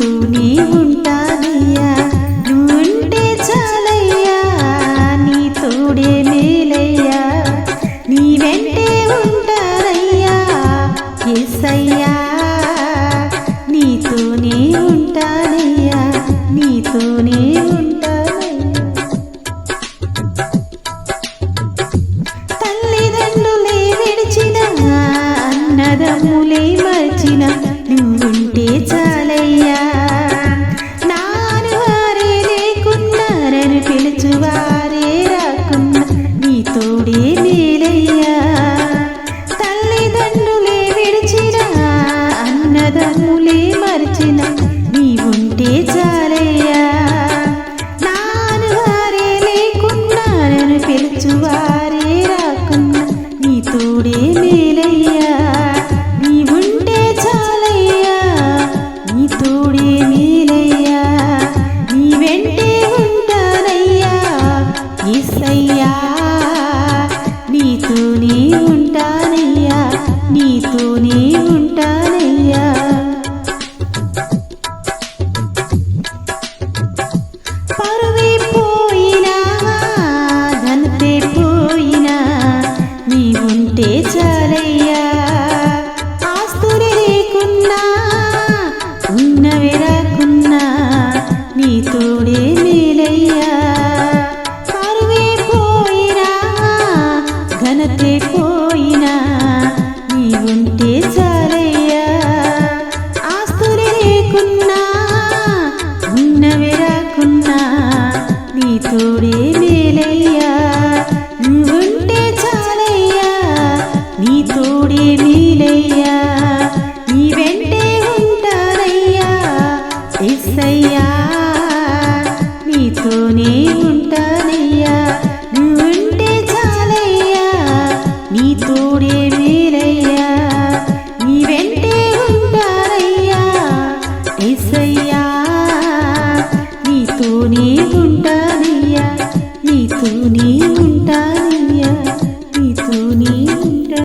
నీతోనే ఉంటానయ్యా నీవుంటే చాలయ్యా లేకున్నా నీ తోడే మేలయ్యా. కరువే పోయినా ఘనతే పోయినా నీ ఉంటే చాలయ్యా. ఆస్తులే లేకున్నా ఉన్నవి రాకున్నా నీ నీతోనే ఉంటానయ్యా. నువ్వుంటే చాలయ్యా. నీ తోడే మేలయ్యా. నీ వెంటే ఉంటానయ్యా. ఎసయ్యా నీతోనే ఉంటానయ్యా. నీతోనే